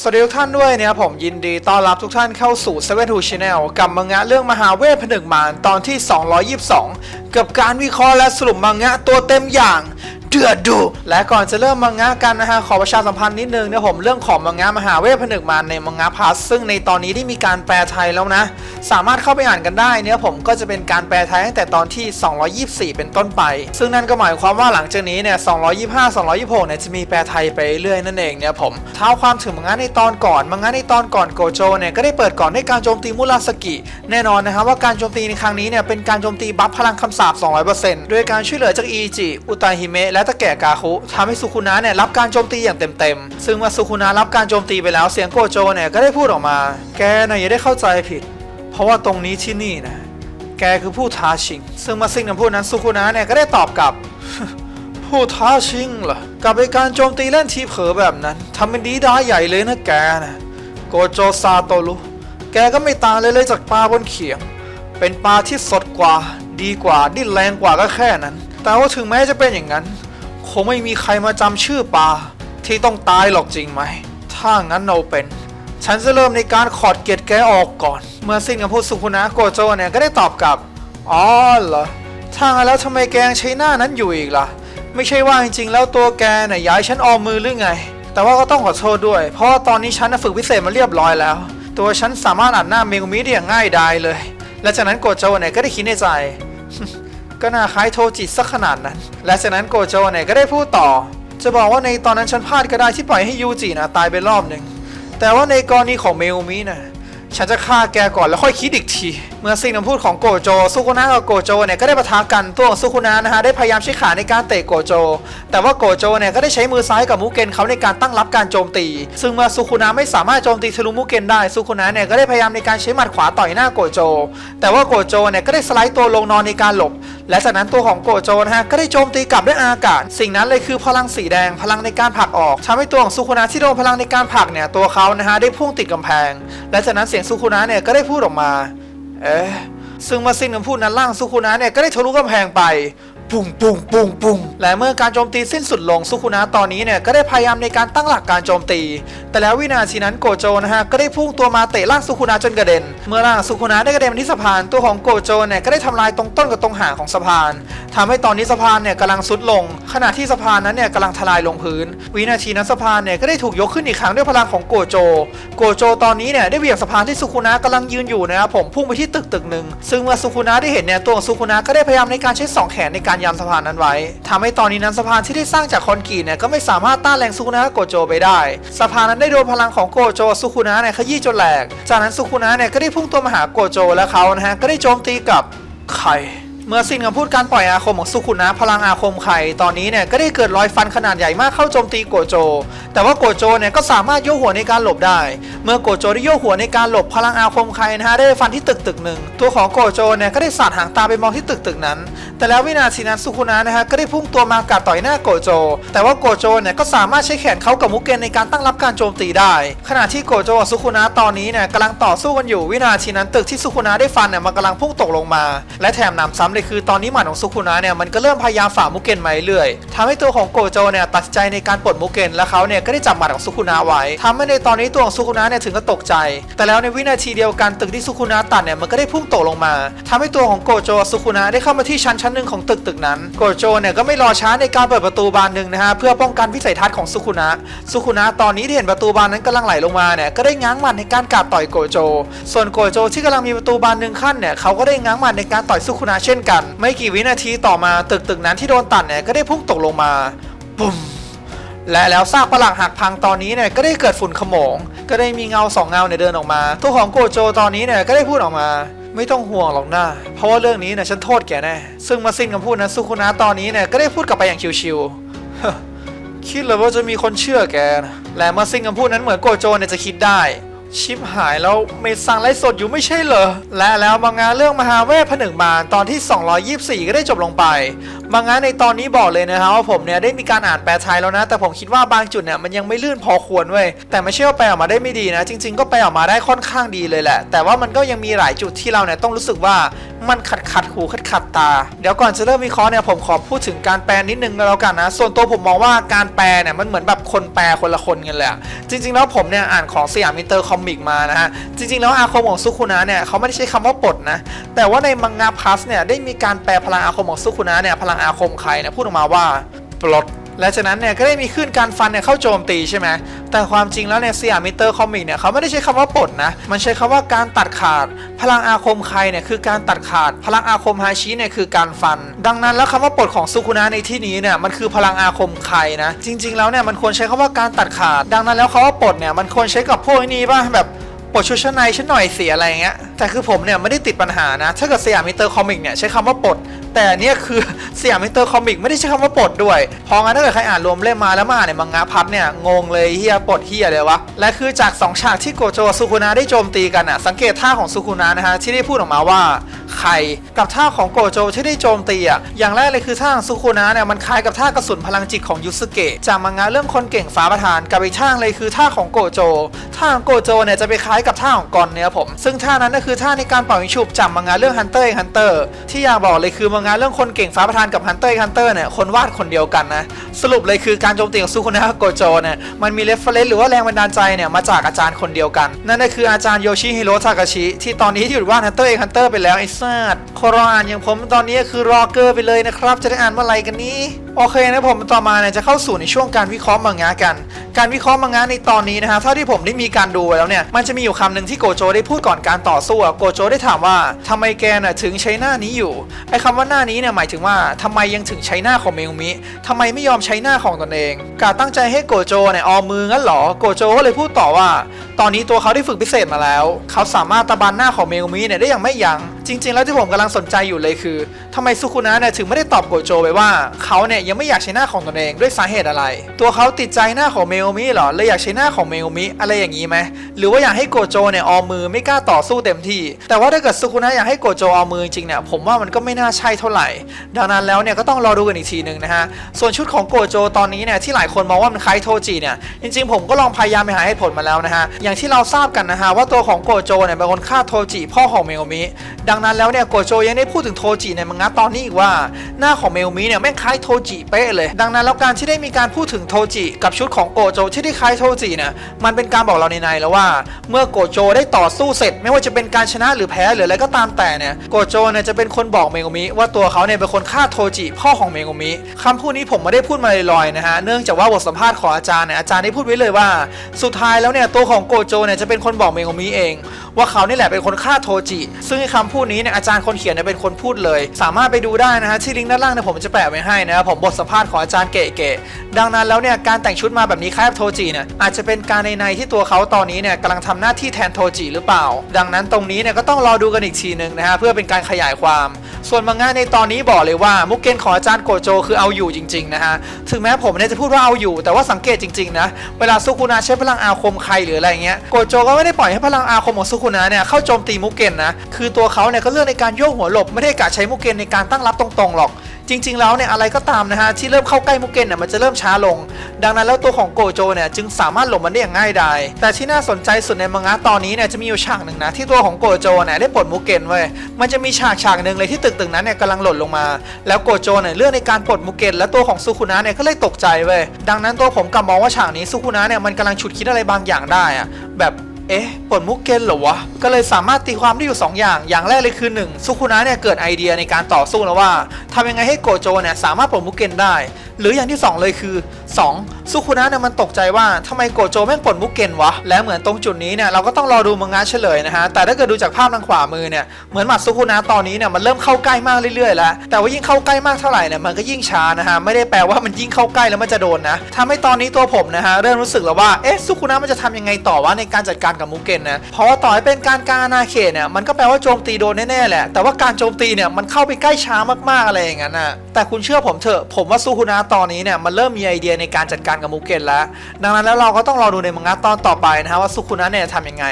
สวัสดีทุกท่านด้วยนะครับผมยินดีต้อนรับทุกท่านเข้าสู่ Seven Two Channel กับมังงะเรื่องมหาเวทผนึกมารตอนที่ 222 กับการวิเคราะห์และสรุปมังงะตัวเต็มอย่างเดือดดุและก่อนจะเริ่มมังงะกันนะฮะขอประชาสัมพันธ์นิดนึงเนี่ยผมเรื่องของมังงะมหาเวทผนึกมารในมังงะพาร์ซึ่งในตอนนี้ได้มีการแปลไทยแล้วนะ สามารถเข้าไปอ่านกันได้ เนี่ยผมก็จะเป็นการแปลไทยตั้งแต่ตอนที่ 224 เป็นต้นไป ซึ่งนั่นก็หมายความว่าหลังจากนี้เนี่ย 225 226 เนี่ยจะมีแปลไทยไปเรื่อยนั่นเองเนี่ยผมเท้าความถึงมังงะในตอนก่อนมังงะในตอนก่อนโกโจเนี่ยก็ได้เปิดก่อนด้วยการโจมตีมุราสกิ แน่นอนนะครับว่าการโจมตีในครั้งนี้เนี่ยเป็นการโจมตีบัฟพลังคำสาป200%ด้วยการช่วยเหลือจากอีจิอุตาฮิเมะและตะแก่กาคุทำให้สุคุนะเนี่ยรับการโจมตีอย่างเต็มๆซึ่งเมื่อสุคุนะรับการโจมตีไปแล้วเสียงโกโจเนี่ยก็ได้พูดออกมา แกน่ะอย่าได้เข้าใจผิด ราะว่าตรงนี้ที่นี่นะ แกคือผู้ท้าชิง ซึ่งมาซิงคำพูดนั้นสุคุนะเนี่ยก็ได้ตอบกลับ ผู้ท้าชิงเหรอกับไอการโจมตีเล่นทีเผลอแบบนั้นทำเป็นดีด้าใหญ่เลยนะแกนะโกโจซาโตรุแกก็ไม่ต่างเลยเลยจากปลาบนเขียง เป็นปลาที่สดกว่า ดีกว่าดิ้นแรงกว่าก็แค่นั้น แต่ว่าถึงแม้จะเป็นอย่างนั้น คงไม่มีใครมาจำชื่อปลาที่ต้องตายหรอกจริงไหม ถ้างั้นเอาเป็น ฉันจะเริ่มในการขอดเกล็ดแกออกก่อน เมื่อสิ้นคำพูดสุคุนะโกโจเนี่ยก็ได้ตอบกลับ อ๋อเหรอถ้างั้นแล้วทำไมแกงใช้หน้านั้นอยู่อีกล่ะ ไม่ใช่ว่าจริงๆ แล้วตัวแกน่ะย้ายฉันออมมือหรือไง แต่ว่าก็ต้องขอโทษด้วย เพราะว่าตอนนี้ฉันฝึกพิเศษมาเรียบร้อยแล้ว ตัวฉันสามารถอ่านหน้าเมงมิได้อย่างง่ายดายเลย และจากนั้นโกโจเนี่ยก็ได้คิดในใจ ก็น่าคล้ายโทจิสักขนาดนั้น และจากนั้นโกโจเนี่ยก็ได้พูดต่อ จะบอกว่าในตอนนั้นฉันพลาดก็ได้ที่ปล่อยให้ยูจินะตายไปรอบหนึ่ง แต่ว่าในกรณีของเมลมินะฉันจะฆ่าแกก่อนแล้วค่อยคิดอีกที เมื่อสิ่งคำพูดของโกโจซุคุนะกับโกโจเนี่ยก็ได้ประทะกันตัวของซุคุนะนะฮะได้พยายามใช้ขาในการเตะโกโจ แต่ว่าโกโจเนี่ยก็ได้ใช้มือซ้ายกับมุเกนเขาในการตั้งรับการโจมตี ซึ่งเมื่อซุคุนะไม่สามารถโจมตีทะลุมุเกนได้ซุคุนะเนี่ยก็ได้พยายามในการใช้หมัดขวาต่อยหน้าโกโจ แต่ว่าโกโจเนี่ยก็ได้สไลด์ตัวลงนอนในการหลบ และจากนั้นตัวของโกโจนะฮะก็ได้โจมตีกลับด้วยอากาศ สิ่งนั้นเลยคือพลังสีแดงพลังในการผลักออกทำให้ตัวของซุคุนะที่โดนพลังในการผลักเนี่ยตัวเขานะฮะได้พุ่งติดกำแพง และจากนั้นเสียงซุคุนะเนี่ยก็ได้พูดออกมา เอ๊ะซึ่งเมาสิ้นคำพูดนั้นร่างซุคุนะเนี่ยก็ได้ทะลุกำแพงไป ปุ้งปุ้งปุ้งปุ้งและเมื่อการโจมตีสิ้นสุดลงซุคุนะตอนนี้เนี่ยก็ได้พยายามในการตั้งหลักการโจมตี แต่แล้ววินาทีนั้นโกโจนะฮะก็ได้พุ่งตัวมาเตะร่างซุคุนะจนกระเด็น เมื่อร่างซุคุนะได้กระเด็นมาที่สะพานตัวของโกโจเนี่ยก็ได้ทำลายตรงต้นกับตรงหางของสะพานทำให้ตอนนี้สะพานเนี่ยกำลังซุดลง ขณะที่สะพานนั้นเนี่ยกำลังทลายลงพื้น วินาทีนั้นสะพานเนี่ยก็ได้ถูกยกขึ้นอีกครั้งด้วยพลังของโกโจ โกโจตอนนี้เนี่ยได้เหวี่ยงสะพานที่ซุคุนะกำลังยืนอยู่นะครับผมพุ่งไปที่ตึกตึกหนึ่งซึ่งเมื่อซุคุนะได้เห็นเนี่ยตัวของซุคุนะก็ได้พยายามในการใช้สองแขนในการยันสะพานนั้นไว้ทำให้ตอนนี้นั้นสะพานที่ได้สร้างจากคอนกรีตเนี่ยก็ไม่สามารถต้านแรงซุคุนะโกโจไปได้ สะพานนั้นได้โดนพลังของโกโจซุคุนะเนี่ยขยี้จนแหลก จากนั้นซุคุนะเนี่ยก็ได้พุ่งตัวมาหาโกโจและเขานะฮะก็ได้โจมตีกับไข่ เมื่อสิ้นคำพูดการปล่อยอาคมของสุขุนะพลังอาคมไข่ตอนนี้เนี่ยก็ได้เกิดรอยฟันขนาดใหญ่มากเข้าโจมตีโกโจ แต่ว่าโกโจเนี่ยก็สามารถโยกหัวในการหลบได้ เมื่อโกโจได้โยกหัวในการหลบพลังอาคมไข่นะฮะได้ฟันที่ตึกตึกหนึ่งตัวของโกโจเนี่ยก็ได้สาดหางตาไปมองที่ตึกตึกนั้น แต่แล้ววินาทีนั้นสุขุนะนะฮะก็ได้พุ่งตัวมากัดต่อยหน้าโกโจ แต่ว่าโกโจเนี่ยก็สามารถใช้แขนเขากับมุกเกนในการตั้งรับการโจมตีได้ ขณะที่โกโจกับสุขุนะตอนนี้เนี่ยกำลังต่อสู้กันอยู่วินาทีนั้นตึกที่สุขุนะได้ฟันเนี่ยมันกำลังพุ่งตกลงมา และแถมนำซ้ำเลยคือตอนนี้หมัดของสุขุนะเนี่ยมันก็เริ่มพยายามฝ่ามุกเกนมาเรื่อยๆทำให้ตัวของโกโจเนี่ยตัดใจในการปลดมุกเกนและเขาเนี่ยก็ได้จับหมัดของสุขุนะไว้ทำให้ในตอนนี้ตัวของสุขุนะเนี่ยถึงกับตกใจ แต่แล้วในวินาทีเดียวกันตึกที่สุขุนะตัดเนี่ยมันก็ได้พุ่งตกลงมาทำให้ตัวของโกโจกับสุขุนะได้เข้ามาที่ชั้นชั้นหนึ่งของตึกตึกนั้นโกโจเนี่ยก็ไม่รอช้าในการเปิดประตูบานหนึ่งนะฮะเพื่อป้องกันวิสัยทัศน์ของสุขุนะสุขุนะตอนนี้ที่เห็นประตูบานนั้นกำลังไหลลงมาเนี่ยก็ได้ง้างหมัดในการกาดต่อยโกโจ ส่วนโกโจที่กำลังมีประตูบานหนึ่งขั้นเนี่ยเขาก็ได้ง้างหมัดในการต่อยสุขุนะเช่นกัน ไม่กี่วินาทีต่อมาตึกตึกนั้นที่โดนตัดเนี่ยก็ได้พุ่งตกลงมาปุ่มและแล้วซากปลักหักพังตอนนี้เนี่ยก็ได้เกิดฝุ่นขโมง ก็ได้มีเงาสองเงาเนี่ยเดินออกมาตัวของโกโจตอนนี้เนี่ยก็ได้พูดออกมา ไม่ต้องห่วงหรอกนะเพราะว่าเรื่องนี้เนี่ยฉันโทษแกแน่ซึ่งมาสิ้นคำพูดนั้นสุคุนะตอนนี้เนี่ยก็ได้พูดกลับไปอย่างชิวๆคิดเลยว่าจะมีคนเชื่อแกนะและมื่อสิ้นคำพูดนั้นเหมือนโกโจเนี่ยจะคิดได้ ชิปหายแล้วเมซังไลฟ์สดอยู่ไม่ใช่เหรอ และแล้วมังงะเรื่องมหาเวทผนึกมารตอนที่ 224 ก็ได้จบลงไปบางงานในตอนนี้บอกเลยนะครับว่าผมเนี่ยได้มีการอ่านแปลไทยแล้วนะ แต่ผมคิดว่าบางจุดเนี่ยมันยังไม่ลื่นพอควรเว้ยแต่ไม่ใช่ว่าแปลออกมาได้ไม่ดีนะ จริง ๆ ก็แปลออกมาได้ค่อนข้างดีเลยแหละ แต่ว่ามันก็ยังมีหลายจุดที่เราเนี่ยต้องรู้สึกว่ามันขัดขัดหูขัดขัดตา เดี๋ยวก่อนจะเริ่มวิเคราะห์เนี่ยผมขอพูดถึงการแปลนิดนึงแล้วกันนะ ส่วนตัวผมมองว่าการแปลเนี่ยมันเหมือนแบบคนแปลคนละคนกันเละ จริง ๆ แล้วผมเนี่ยอ่านของสยามมิเตอร์คอมิกมานะฮะ จริง ๆ แล้วอาคมของซุคุนะเนี่ยเขาไม่ได้ใช้คำว่าปลดนะ แต่ว่าในมังงะพัสเนี่ยได้มีการแปลพลังอาคมของซุคุนะเนี่ยพลังอาคมใครเนี่ยพูดออกมาว่าปลดและจากนั้นเนี่ยก็ได้มีขึ้นการฟันเนี่ยเข้าโจมตีใช่ไหมแต่ความจริงแล้วเนี่ยสยามมิเตอร์คอมิกเนี่ยเขาไม่ได้ใช้คำว่าปลดนะ มันใช้คำว่าการตัดขาด พลังอาคมใครเนี่ยคือการตัดขาด พลังอาคมฮาชิเนี่ยคือการฟัน ดังนั้นแล้วคำว่าปลดของซุคุนะในที่นี้เนี่ยมันคือพลังอาคมใครนะ จริง ๆ แล้วเนี่ยมันควรใช้คำว่าการตัดขาด ดังนั้นแล้วคำว่าปลดเนี่ยมันควรใช้กับพวกนี้ป่ะแบบปลดชุดชั้นในฉันหน่อยเสียอะไรเงี้ย แต่คือผมเนี่ยไม่ได้ติดปัญหานะ ถ้าเกิดสยามมิเตอร์คอมิกเนี่ยใช้คำว่าปลด แต่เนี่ยคือสยามมิเตอร์คอมิกไม่ได้ใช้คำว่าปลดด้วยพองั้นถ้าเกิดใครอ่านรวมเล่มมาแล้วมาอ่านในมังงะพัดเนี่ยงงเลยเฮียปลดเฮียเลยวะ และคือจากสองฉากที่โกโจกับซุคุนะได้โจมตีกันอะสังเกตท่าของซุคุนะนะฮะที่ได้พูดออกมาว่าใครกับท่าของโกโจที่ได้โจมตีอะอย่างแรกเลยคือท่าของซุคุนะเนี่ยมันคล้ายกับท่ากระสุนพลังจิตของยุสเกะจากมังงะเรื่องคนเก่งฟ้าประธานกับอีกท่าเลยคือท่าของโกโจท่าของโกโจเนี่ยจะไปคล้ายกับท่าของกอนเนี่ยผมซึ่งท่านั้นก็คืือท่าในการเป่ายิงฉุบจากมังงะเรื่อง Hunter x Hunter ที่อยากบอกเลยคือมังงะเรื่องคนเก่งฟ้าประธานกับ Hunter x Hunter เนี่ยคนวาดคนเดียวกันนะสรุปเลยคือการโจมตีของซูคุนะกับโกโจเนี่ยมันมีเรฟเฟรนซ์หรือว่าแรงบันดาลใจเนี่ยมาจากอาจารย์คนเดียวกัน นั่นก็คืออาจารย์โยชิฮิโร่ทากาชิที่ตอนนี้ที่อยู่วาด Hunter x Hunter ไปแล้วไอ้ซาดคอรออ่านอย่างผมตอนนี้คือรอเกอร์ไปเลยนะครับจะได้อ่านเมื่อไหร่กันนี้โอเคนะผมต่อมาเนี่ยจะเข้าสู่ในช่วงการวิเคราะห์มังงะกัน การวิเคราะห์มังงะในตอนนี้นะฮะเท่าที่ผมได้มีการดูไว้แล้วเนี่ยมันจะมีอยู่คำหนึ่งที่โกโจได้พูดก่อนการต่อสู้อะโกโจได้ถามว่าทำไมแกน่ะถึงใช้หน้านี้อยู่ไอ้คำว่าหน้านี้เนี่ยหมายถึงว่าทำไมยังถึงใช้หน้าของเมงมิทำไมไม่ยอมใช้หน้าของตนเองกาตั้งใจให้โกโจเนี่ยออมมืองั้นเหรอโกโจก็เลยพูดต่อว่า ตอนนี้ตัวเขาได้ฝึกพิเศษมาแล้ว เขาสามารถตะบันหน้าของเมงมิเนี่ยได้อย่างไม่ยัง้ง จริง ๆ แล้วที่ผมกำลังสนใจอยู่เลยคือทำไมซุคุนะเนี่ยถึงไม่ได้ตอบโกโจไปว่าเขาเนี่ยยังไม่อยากใช้หน้าของตนเองด้วยสาเหตุอะไร ตัวเขาติดใจหน้าของเมงุมิเหรอเลยอยากใช้หน้าของเมงุมิอะไรอย่างนี้ไหมหรือว่าอยากให้โกโจเนี่ยออมมือไม่กล้าต่อสู้เต็มที่ แต่ว่าถ้าเกิดซุคุนะอยากให้โกโจออมมือจริงเนี่ยผมว่ามันก็ไม่น่าใช่เท่าไหร่ ดังนั้นแล้วเนี่ยก็ต้องรอดูกันอีกทีหนึ่งนะฮะส่วนชุดของโกโจตอนนี้เนี่ยที่หลายคนมองว่ามันคล้ายโทจิเนี่ยจริง ๆ ผมก็ลองพยายามไปหาเหตุผลมาแล้วนะฮะอย่างที่เราทราบกันนะฮะว่าตัวของโกโจเนี่ยเป็นคนฆ่าโทจิพ่อของเมงุมิดังนั้นแล้วเนี่ยโกโจยังได้พูดถึงโทจิในมังงะตอนนี้อีกว่า หน้าของเมงุมิเนี่ยแม่งคล้ายโทจิเป๊ะเลย ดังนั้นแล้วการที่ได้มีการพูดถึงโทจิกับชุดของโกโจที่ได้คล้ายโทจิเนี่ยมันเป็นการบอกเราในในแล้วว่า เมื่อโกโจได้ต่อสู้เสร็จ ไม่ว่าจะเป็นการชนะหรือแพ้หรืออะไรก็ตามแต่เนี่ยโกโจเนี่ยจะเป็นคนบอกเมงุมิว่าตัวเขาเนี่ยเป็นคนฆ่าโทจิพ่อของเมงุมิคำพูดนี้ผมไม่ได้พูดมาลอยๆนะฮะเนื่องจากว่าบทสัมภาษณ์ของอาจารย์เนี่ยอาจารย์ได้พูดไว้เลยว่า สุดท้ายแล้วเนี่ยตัวของโกโจเนี่ยจะเป็นคนบอกเมงุมิเอง ว่าเขานี่แหละเป็นคนฆ่าโทจิ ซึ่งคำพูดนี้เนี่ยอาจารย์คนเขียนเนี่ยเป็นคนพูดเลย สามารถไปดูได้นะฮะที่ลิงก์ด้านล่างเนี่ยผมจะแปะไว้ให้นะครับผมบทสัมภาษณ์ของอาจารย์เก๋ๆดังนั้นแล้วเนี่ยการแต่งชุดมาแบบนี้คล้ายกับโทจิเนี่ยอาจจะเป็นการในในที่ตัวเขาตอนนี้เนี่ยกำลังทำหน้าที่แทนโทจิหรือเปล่า ดังนั้นตรงนี้เนี่ยก็ต้องรอดูกันอีกทีหนึ่งนะฮะเพื่อเป็นการขยายความ ส่วนมังงะในตอนนี้บอกเลยว่ามุกเกนของอาจารย์โกโจคือเอาอยู่จริงๆนะฮะถึงแม้ผมเนี่ยจะพูดว่าเอาอยู่ แต่ว่าสังเกตจริงๆนะเวลาซุคุนะใช้พลังอาคมใครหรืออะไรเงี้ยโกโจก็ไม่ได้ปล่อยให้พลังอาคมของซุคุนะเนี่ยเข้าโจมตีมุกเกนนะคือตัวเขาเนี่ยก็เลือกในการโยกหัวหลบไม่ได้กะใช้มุกเกนในการตั้งรับตรงๆหรอก จริง ๆ แล้วเนี่ยอะไรก็ตามนะฮะที่เริ่มเข้าใกล้มุกเกนเนี่ยมันจะเริ่มช้าลง ดังนั้นแล้วตัวของโกโจเนี่ยจึงสามารถหลบมันได้อย่างง่ายดายแต่ที่น่าสนใจสุดในมังงะตอนนี้เนี่ยจะมีอยู่ฉากหนึ่งนะที่ตัวของโกโจเนี่ยได้ปลดมุกเกนเว้ยมันจะมีฉากฉากหนึ่งเลยที่ตึกตึกนั้นเนี่ยกำลังหล่นลงมา แล้วโกโจเนี่ยเลือกในการปลดมุกเกนและตัวของซุคุนะเนี่ยก็เลยตกใจเว้ยดังนั้นตัวผมกลับมองว่าฉากนี้ซุคุนะเนี่ยมันกำลังฉุดคิดอะไรบางอย่างได้อะแบบ เอ๊ะปลดมุกเกนเหรอวะ ก็เลยสามารถตีความได้อยู่ 2 อย่าง อย่างแรกเลยคือ 1 สุคุนะเนี่ยเกิดไอเดียในการต่อสู้แล้วว่าทำยังไงให้โกโจเนี่ยสามารถปลดมุกเกนได้ หรืออย่างที่ 2 เลยคือ 2 ซุคุนะเนี่ยมันตกใจว่าทำไมโกโจแม่งปลดมุกเกนวะ และเหมือนตรงจุดนี้เนี่ยเราก็ต้องรอดูมังงะเฉลยนะฮะ แต่ถ้าเกิดดูจากภาพทางขวามือเนี่ยเหมือนหมัดซุคุนะตอนนี้เนี่ยมันเริ่มเข้าใกล้มากเรื่อยๆแล้ว แต่ว่ายิ่งเข้าใกล้มากเท่าไหร่เนี่ยมันก็ยิ่งช้านะฮะ ไม่ได้แปลว่ามันยิ่งเข้าใกล้แล้วมันจะโดนนะทำให้ตอนนี้ตัวผมนะฮะเริ่มรู้สึกแล้วว่าเอ๊ะซุคุนะมันจะทำยังไงต่อวะในการจัดการกับมุกเกนนะ เพราะว่าต่อให้เป็นการการอาเขตเนี่ยมันก็แปลว่าโจมตีโดนแน่ๆแหละ แต่ว่าการโจมตีเนี่ยมันเข้าไปใกล้ช้ามากๆอะไรอย่างนั้นนะแต่คุณเชื่อผมเถอะผมว่าซุคุนะตอนนี้เนี่ยมันเริ่มมีไอเดียในการจัดการกับมูเกตแล้ว ดังนั้นแล้วเราก็ต้องรอดูในมังงะตอนต่อไปนะฮะว่าสุคุนะเนี่ยจะทำยังไง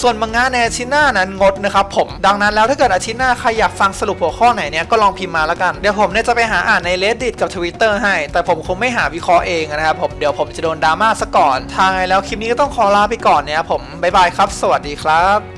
ส่วนมังงะในอาทิตย์หน้านั้นงดนะครับผม ดังนั้นแล้วถ้าเกิดอาทิตย์หน้าใครอยากฟังสรุปหัวข้อไหนเนี่ยก็ลองพิมพ์มาแล้วกัน เดี๋ยวผมเนี่ยจะไปหาอ่านใน reddit กับ twitter ให้ แต่ผมคงไม่หาวิเคราะห์เองนะครับผม เดี๋ยวผมจะโดนดราม่าซะก่อน ทางไงแล้วคลิปนี้ก็ต้องขอลาไปก่อนเนี่ยผมบ๊ายบายครับ สวัสดีครับ